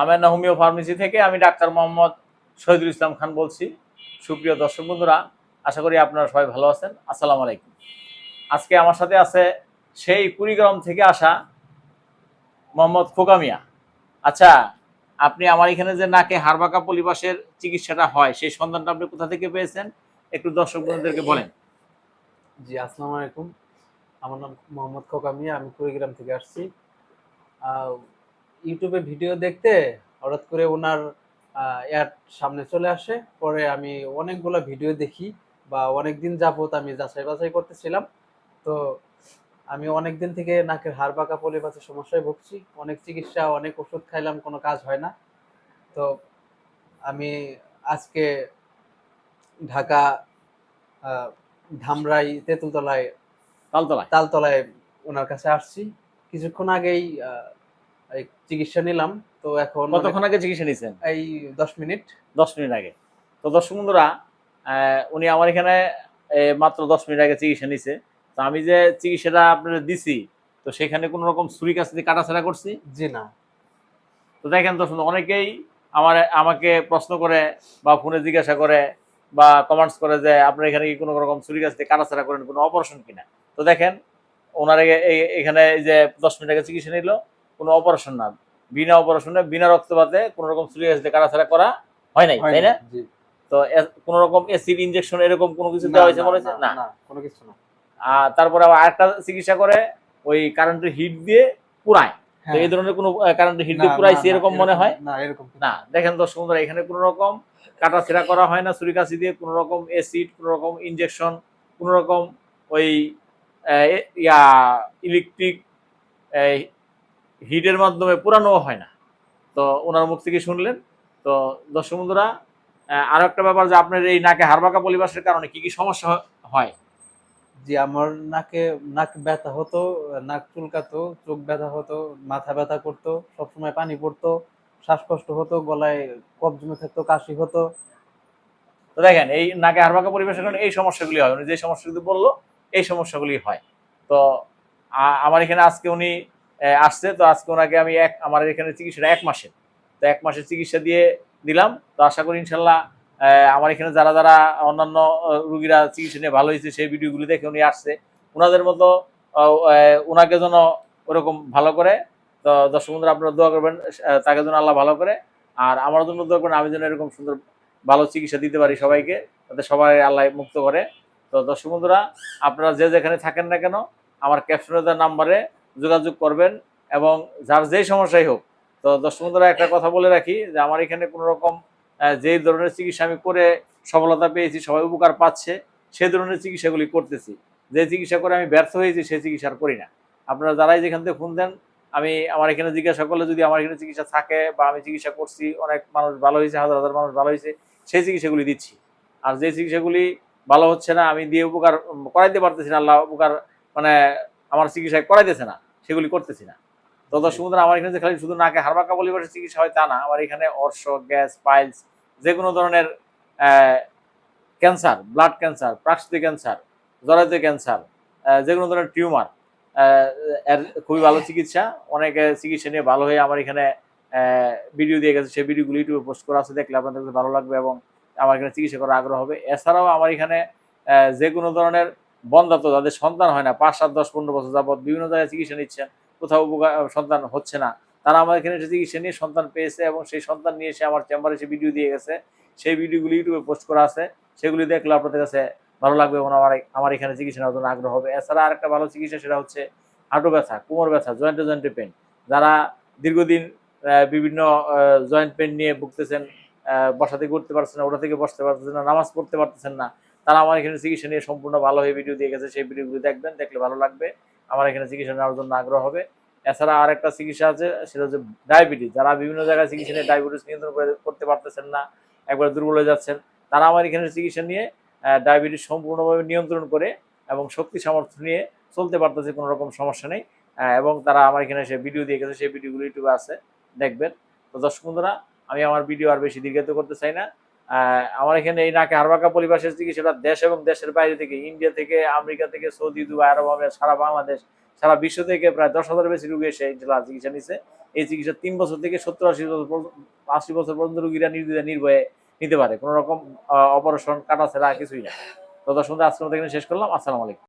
Amena homeo pharmacy থেকে আমি doctor Mohammad Shahidul Islam Khan বলছি। সুপ্রিয় দর্শক বন্ধুরা, আশা করি আপনারা সবাই ভালো আছেন। আসসালামু আলাইকুম। আজকে আমার সাথে আছে সেই কুড়িগ্রাম থেকে আসা মোহাম্মদ খোকামিয়া আচ্ছা আপনি আমার এখানে যে নাকে হারবাকা পলিবাসের চিকিৎসাটা হয়, সেই সন্ধানটা আপনি কোথা থেকে পেয়েছেন? একটু দর্শক বন্ধুদেরকে বলেন। জি, আসসালামু আলাইকুম। আমার নাম মোহাম্মদ খোকামিয়া আমি কুড়িগ্রাম থেকে আসছি। ইউটিউবে ভিডিও দেখতে হঠাৎ করে ওনার অ্যাড সামনে চলে আসে। পরে আমি অনেকগুলো ভিডিও দেখি বা অনেক দিন যাবত আমি যাচাই বাছাই করতেছিলাম। তো আমি অনেক দিন থেকে নাকের হাড় বাঁকা পলিপাসের সমস্যায় ভুগছি। অনেক চিকিৎসা অনেক ওষুধ খাইলাম কোনো কাজ হয় না। তো আমি আজকে ঢাকা ধামরাই তেঁতুলতলায় তালতলায়? তালতলায় ওনার কাছে আসছি। কিছুক্ষণ আগেই চিকিৎসা নিলাম তো এখন কতক্ষণ আগে চিকিৎসা নিয়েছেন? এই দশ মিনিট। দশ মিনিট আগে। তো দর্শক বন্ধুরা উনি আমার এখানে মাত্র দশ মিনিট আগে চিকিৎসা নিছে তো আমি যে চিকিৎসাটা আপনার দিছি তো সেখানে কোনো রকম ছুরি কাছ দিয়ে কাটাছাড়া করছি? জি না। তো দেখেন দর্শক অনেকেই আমার আমাকে প্রশ্ন করে বা ফোনে জিজ্ঞাসা করে বা কমেন্টস করে যে আপনার এখানে কি কোনো রকম ছুরি কাছ দিয়ে কাটাছাড়া করেন? কোনো অপারেশন কিনা তো দেখেন ওনার এখানে এই যে দশ মিনিট আগে চিকিৎসা নিল কোনো অপারেশন না। বিনা অপারেশনে বিনা রক্তপাতে কোনো রকম কাছ দিয়ে কাটাছাড়া করা হয় নাই তাই না? তো কোনো রকম অ্যাসিড ইনজেকশন এরকম কোনো কিছু দেওয়া হয়েছে মনে হচ্ছে না, কোনো কিছু না। আর তারপরে আবার আরেকটা চিকিৎসা করে ওই কারেন্টের হিট দিয়ে পুরায় তো হ্যাঁ। এই ধরনের কোনো কারেন্টের হিট দিয়ে পুরাইছে এরকম মনে হয়? না এরকম না। দেখেন দর্শক বন্ধুরা এখানে কোনো রকম কাটাছেড়া করা হয় না ছুরি কাছি দিয়ে কোনো রকম অ্যাসিড কোনো রকম ইনজেকশন কোনো রকম ওই ইয়া ইলেকট্রিক হিটের মাধ্যমে পুরানো হয় না। তো ওনার মুখ থেকে শুনলেন। তো দর্শক বন্ধুরা আহ, আরও একটা ব্যাপার যে আপনার এই নাকে হারবাকা পলিবাসের কারণে কি কি সমস্যা হয়? জি আমার নাকে নাক ব্যথা হতো নাক চুলকাতো চোখ ব্যথা হতো মাথা ব্যথা করতো সবসময় পানি পড়তো শ্বাসকষ্ট হতো গলায় কফ জমে থাকতো কাশি হতো। তো দেখেন এই নাকে হারবাকা পরিবেশের কারণে এই সমস্যাগুলি হয়। উনি যে সমস্যাগুলি বলল এই সমস্যাগুলি হয়। তো আমার এখানে আজকে উনি আসছে। তো আজকে ওনাকে আমি এক, আমার এখানে চিকিৎসাটা এক মাসের তো এক মাসের চিকিৎসা দিয়ে দিলাম। তো আশা করি ইনশাল্লাহ আমার এখানে যারা যারা অন্যান্য রুগীরা চিকিৎসা নিয়ে ভালো হয়েছে, সেই ভিডিওগুলি দেখে উনি আসছে। ওনাদের মতো ওনাকে যেন ওরকম ভালো করে, তো দর্শক বন্ধুরা, আপনারা দোয়া করবেন তাকে যেন আল্লাহ ভালো করে। আর আমার জন্য দোয়া করবেন, আমি যেন এরকম সুন্দর ভালো চিকিৎসা দিতে পারি সবাইকে, যাতে সবাই আল্লাহ মুক্ত করে। তো দর্শক বন্ধুরা, আপনারা যে যেখানে থাকেন না কেন, আমার ক্যাপশনে দেওয়া নাম্বারে যোগাযোগ করবেন এবং যার যেই সমস্যাই হোক, তো দর্শক বন্ধুরা একটা কথা বলে রাখি যে আমার এখানে কোনো রকম যেই ধরনের চিকিৎসা আমি করে সফলতা পেয়েছি, সবাই উপকার পাচ্ছে, সেই ধরনের চিকিৎসাগুলি করতেছি। যে চিকিৎসা করে আমি ব্যর্থ হয়েছি, সেই চিকিৎসা করি না। আপনারা যারাই যেখান থেকে ফোন দেন, আমি আমার এখানে জিজ্ঞাসা করলে যদি আমার এখানে চিকিৎসা থাকে বা আমি চিকিৎসা করছি, অনেক মানুষ ভালো হয়েছে, হাজার হাজার মানুষ ভালো হয়েছে, সেই চিকিৎসাগুলি দিচ্ছি। আর যে চিকিৎসাগুলি ভালো হচ্ছে না, আমি দিয়ে উপকার করাইতে পারতেছি না, আল্লাহ উপকার মানে আমার চিকিৎসায় করাইতেছে না, সেগুলি করতেছি না। তত বন্ধুরা আমার এখানে খালি শুধু নাকে হারবাকা বলিবাসের চিকিৎসা হয় তা না, আমার এখানে অর্শ, গ্যাস, পাইলস, যে কোনো ধরনের ক্যান্সার, ব্লাড ক্যান্সার, প্রাকৃতিক ক্যান্সার জরায়ু ক্যান্সার যে কোনো ধরনের টিউমার এর খুবই ভালো চিকিৎসা। অনেকে চিকিৎসা নিয়ে ভালো হয়ে আমার এখানে ভিডিও দিয়ে গেছে, সেই ভিডিওগুলো ইউটিউবে পোস্ট করা আছে, দেখলে আপনাদের ভালো লাগবে এবং আমার এখানে চিকিৎসা করার আগ্রহ হবে। এছাড়াও আমার এখানে যে কোনো ধরনের বন্ধাত্ম যাদের সন্তান হয় না। পাঁচ সাত দশ পনেরো বছর যাবত বিভিন্ন জায়গায় চিকিৎসা নিচ্ছেন। কোথাও উপকার সন্তান হচ্ছে না। তারা আমার এখানে এসে চিকিৎসা নিয়ে সন্তান পেয়েছে এবং সেই সন্তান নিয়ে এসে আমার চেম্বারে এসে ভিডিও দিয়ে গেছে। সেই ভিডিওগুলি ইউটিউবে পোস্ট করা আছে। সেগুলি দেখলে আপনাদের কাছে ভালো লাগবে এবং আমার আমার এখানে চিকিৎসা নেওয়ার জন্য আগ্রহ হবে। এছাড়া আরেকটা ভালো চিকিৎসা সেটা হচ্ছে হাঁটু ব্যথা কোমর ব্যথা জয়েন্টে জয়েন্টে পেন যারা দীর্ঘদিন বিভিন্ন জয়েন্ট পেন নিয়ে ভুগতেছেন আহ, বসা থেকে উঠতে পারছেন না ওটা থেকে বসতে পারতেছেন না নামাজ পড়তে পারতেছেন না তারা আমার এখানে চিকিৎসা নিয়ে সম্পূর্ণ ভালো হয়ে ভিডিও দিয়ে গেছে, সেই ভিডিওগুলো দেখবেন, দেখলে ভালো লাগবে। আমার এখানে চিকিৎসা নেওয়ার জন্য আগ্রহ হবে। এছাড়া আর একটা চিকিৎসা আছে, সেটা হচ্ছে ডায়াবেটিস যারা বিভিন্ন জায়গায় চিকিৎসা নিয়ে ডায়াবেটিস নিয়ন্ত্রণ করে, করতে পারতেছেন না, একবার দুর্বল হয়ে যাচ্ছেন, তারা আমার এখানে চিকিৎসা নিয়ে ডায়াবেটিস সম্পূর্ণভাবে নিয়ন্ত্রণ করে এবং শক্তি সামর্থ্য নিয়ে চলতে পারতেছে, কোনো রকম সমস্যা নেই। এবং তারা আমার এখানে এসে ভিডিও দিয়ে গেছে, সেই ভিডিওগুলো ইউটিউবে আছে, দেখবেন। তো দর্শক বন্ধুরা, আমি আমার ভিডিও আর বেশি দীর্ঘায়িত করতে চাই না। আমার এখানে এই নাকে হারবাকা পরিবেশের চিকিৎসাটা দেশ এবং দেশের বাইরে থেকে ইন্ডিয়া থেকে আমেরিকা থেকে সৌদি দুবাই আরব আমিরাত সারা বাংলাদেশ সারা বিশ্ব থেকে প্রায় দশ হাজার বেশি রুগী এসে ইনশাল্লাহ চিকিৎসা নিচ্ছে এই চিকিৎসা তিন বছর থেকে সত্তর আশি বছর আশি বছর পর্যন্ত রুগীরা নির্দ্বিধা নির্ভয়ে নিতে পারে। কোনো রকম অপারেশন কাটা ছাড়া কিছুই না। তো দর্শক বন্ধু, আজকের মতো এখানে শেষ করলাম। আসসালামু আলাইকুম।